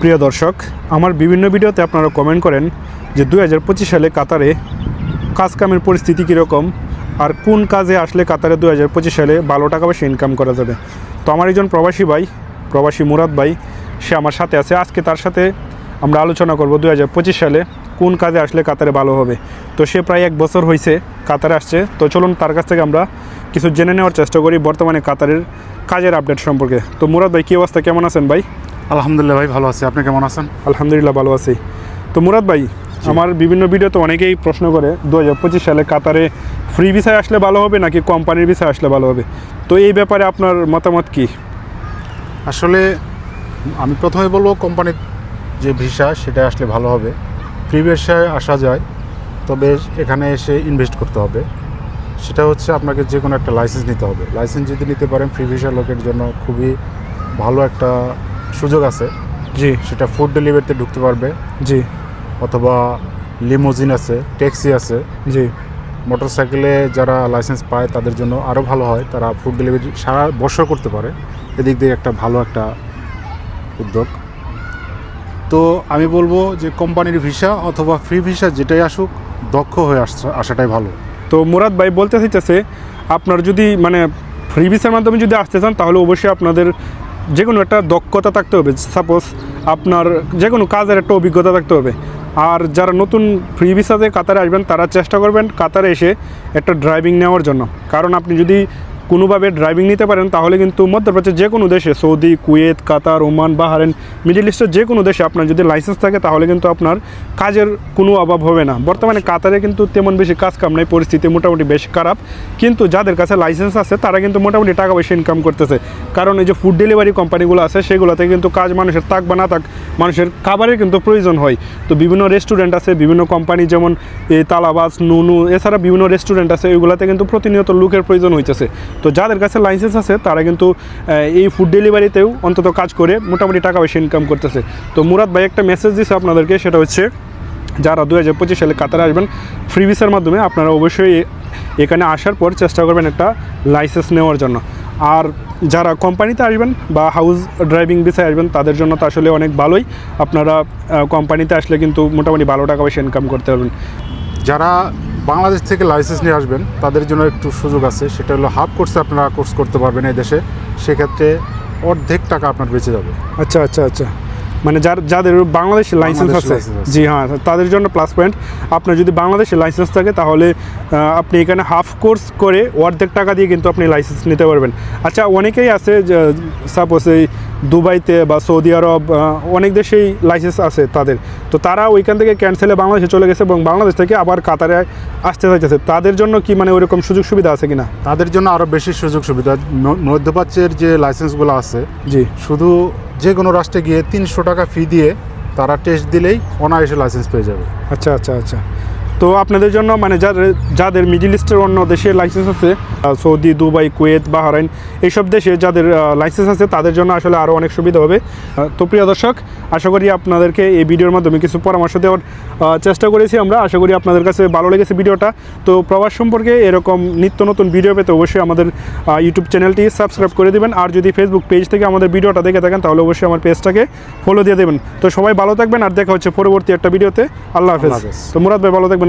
প্রিয় দর্শক, আমার বিভিন্ন ভিডিওতে আপনারা কমেন্ট করেন যে দু হাজার পঁচিশ সালে কাতারে কাজ কামের পরিস্থিতি কীরকম আর কোন কাজে আসলে কাতারে দুই হাজার পঁচিশ সালে ভালো টাকা পয়সা ইনকাম করা যাবে। তো আমার একজন প্রবাসী ভাই, প্রবাসী মুরাদ ভাই, সে আমার সাথে আছে। আজকে তার সাথে আমরা আলোচনা করব দু হাজার পঁচিশ সালে কোন কাজে আসলে কাতারে ভালো হবে। তো সে প্রায় এক বছর হয়েছে কাতারে আসছে। তো চলুন তার কাছ থেকে আমরা কিছু জেনে নেওয়ার চেষ্টা করি বর্তমানে কাতারের কাজের আপডেট সম্পর্কে। তো মুরাদ ভাই, কী অবস্থা? কেমন আছেন ভাই? আলহামদুলিল্লাহ ভাই ভালো আছি। আপনি কেমন আছেন? আলহামদুলিল্লাহ ভালো আছি। তো মুরাদ ভাই আমার বিভিন্ন ভিডিওতে অনেকেই প্রশ্ন করে দু হাজার পঁচিশ সালে কাতারে ফ্রি ভিসায় আসলে ভালো হবে নাকি কোম্পানির ভিসায় আসলে ভালো হবে? তো এই ব্যাপারে আপনার মতামত কি? আসলে আমি প্রথমে বলব কোম্পানির যে ভিসা সেটা আসলে ভালো হবে। ফ্রি ভিসায় আসা যায় তবে এখানে এসে ইনভেস্ট করতে হবে। সেটা হচ্ছে আপনাকে যে কোনো একটা লাইসেন্স নিতে হবে। লাইসেন্স যদি নিতে পারেন ফ্রি ভিসা লোকের জন্য খুবই ভালো একটা সুযোগ আছে। জি। সেটা ফুড ডেলিভারিতে ঢুকতে পারবে। জি। অথবা লিমোজিন আছে ট্যাক্সি আছে। জি। মোটরসাইকেলে যারা লাইসেন্স পায় তাদের জন্য আরও ভালো হয়। তারা ফুড ডেলিভারি সারা বছর করতে পারে। এদিক দিয়ে একটা ভালো একটা উদ্যোগ। তো আমি বলব যে কোম্পানির ভিসা অথবা ফ্রি ভিসা যেটাই আসুক দক্ষ হয়ে আসা আসাটাই ভালো। তো মুরাদ ভাই বলতে চাইতেছে আপনার যদি মানে ফ্রি ভিসার মাধ্যমে যদি আসতে চান তাহলে অবশ্যই আপনাদের যে কোনো একটা দক্ষতা থাকতে হবে সাপোজ আপনার যে কোনো কাজের একটা অভিজ্ঞতা থাকতে হবে। আর যারা নতুন ফ্রি ভিসাতে কাতারে আসবেন, তারা চেষ্টা করবেন কাতারে এসে একটা ড্রাইভিং নেওয়ার জন্য। কারণ আপনি যদি কোনোভাবে ড্রাইভিং নিতে পারেন, তাহলে কিন্তু মধ্যপ্রাচ্যের যে কোনো দেশে, Saudi, Kuwait, Qatar, Oman Bahrain Middle ইস্টের যে কোনো দেশে আপনার যদি লাইসেন্স থাকে, তাহলে কিন্তু আপনার কাজের কোনো অভাব হবে না। বর্তমানে কাতারে কিন্তু তেমন বেশি কাজ কাম নাই, পরিস্থিতি মোটামুটি বেশ খারাপ। কিন্তু যাদের কাছে লাইসেন্স আছে, তারা কিন্তু মোটামুটি টাকা পয়সা ইনকাম করতেছে। কারণ এই যে ফুড ডেলিভারি কোম্পানিগুলো আছে, সেগুলোতে কিন্তু কাজ মানুষের থাক বা না থাক, মানুষের খাবারের কিন্তু প্রয়োজন হয়। তো বিভিন্ন রেস্টুরেন্ট আছে, বিভিন্ন কোম্পানি যেমন এই তালাবাস নুনু, এছাড়া বিভিন্ন রেস্টুরেন্ট আছে ওইগুলোতে কিন্তু প্রতিনিয়ত লোকের প্রয়োজন হইতেছে। তো যাদের কাছে লাইসেন্স আছে, তারা কিন্তু এই ফুড ডেলিভারিতেও অন্তত কাজ করে মোটামুটি টাকা পয়সা ইনকাম করতেছে। তো মুরাদ ভাই একটা মেসেজ দিছে আপনাদেরকে, সেটা হচ্ছে, যারা দু হাজার পঁচিশ সালে কাতারে আসবেন ফ্রি ভিসার মাধ্যমে আপনারা অবশ্যই এখানে আসার পর চেষ্টা করবেন একটা লাইসেন্স নেওয়ার জন্য। আর যারা কোম্পানিতে আসবেন বা হাউস ড্রাইভিং ভিসায় আসবেন, তাদের জন্য তো আসলে অনেক ভালোই। আপনারা কোম্পানিতে আসলে কিন্তু মোটামুটি ভালো টাকা পয়সা ইনকাম করতে পারবেন। যারা বাংলাদেশ থেকে লাইসেন্স নিয়ে আসবেন, তাদের জন্য একটু সুযোগ আছে, সেটা হলো হাফ কোর্সে আপনারা কোর্স করতে পারবেন এই দেশে, সেক্ষেত্রে অর্ধেক টাকা আপনার বেঁচে যাবে। আচ্ছা আচ্ছা আচ্ছা। মানে যার যাদের বাংলাদেশে লাইসেন্স আছে। জি হ্যাঁ তাদের জন্য প্লাস পয়েন্ট আপনার যদি বাংলাদেশে লাইসেন্স থাকে তাহলে আপনি এখানে হাফ কোর্স করে অর্ধেক টাকা দিয়ে কিন্তু আপনি লাইসেন্স নিতে পারবেন। আচ্ছা অনেকেই আছে সাপোজ এই দুবাইতে বা সৌদি আরব অনেক দেশেই লাইসেন্স আছে তাদের। তো তারা ওইখান থেকে ক্যান্সেলে বাংলাদেশে চলে গেছে এবং বাংলাদেশ থেকে আবার কাতারে আসতে চাইতেছে। তাদের জন্য কি মানে ওইরকম সুযোগ সুবিধা আছে কিনা? তাদের জন্য আরও বেশি সুযোগ সুবিধা। মধ্যপ্রাচ্যের যে লাইসেন্সগুলো আছে জি। শুধু যে কোনো রাষ্ট্রে গিয়ে তিনশো টাকা ফি দিয়ে তারা টেস্ট দিলেই অনায়াসে লাইসেন্স পেয়ে যাবে। আচ্ছা আচ্ছা আচ্ছা। তো আপনাদের জন্য মানে যাদের যাদের মিডিল ইস্টের অন্য দেশে লাইসেন্স আছে সৌদি দুবাই কুয়েত বাহরাইন এইসব দেশে যাদের লাইসেন্স আছে তাদের জন্য আসলে আরও অনেক সুবিধা হবে। তো প্রিয় দর্শক আশা করি আপনাদেরকে এই ভিডিওর মাধ্যমে কিছু পরামর্শ দেওয়ার চেষ্টা করেছি আমরা। আশা করি আপনাদের কাছে ভালো লেগেছে ভিডিওটা। তো প্রবাস সম্পর্কে এরকম নিত্য নতুন ভিডিও পেতে অবশ্যই আমাদের ইউটিউব চ্যানেলটি সাবস্ক্রাইব করে দেবেন। আর যদি ফেসবুক পেজ থেকে আমাদের ভিডিওটা দেখে থাকেন তাহলে অবশ্যই আমার পেজটাকে ফলো দিয়ে দেবেন। তো সবাই ভালো থাকবেন আর দেখা হচ্ছে পরবর্তী একটা ভিডিওতে। আল্লাহ হাফেজ। আল্লাহ হাফেজ। তো মুরাদ ভাই ভালো থাকবেন।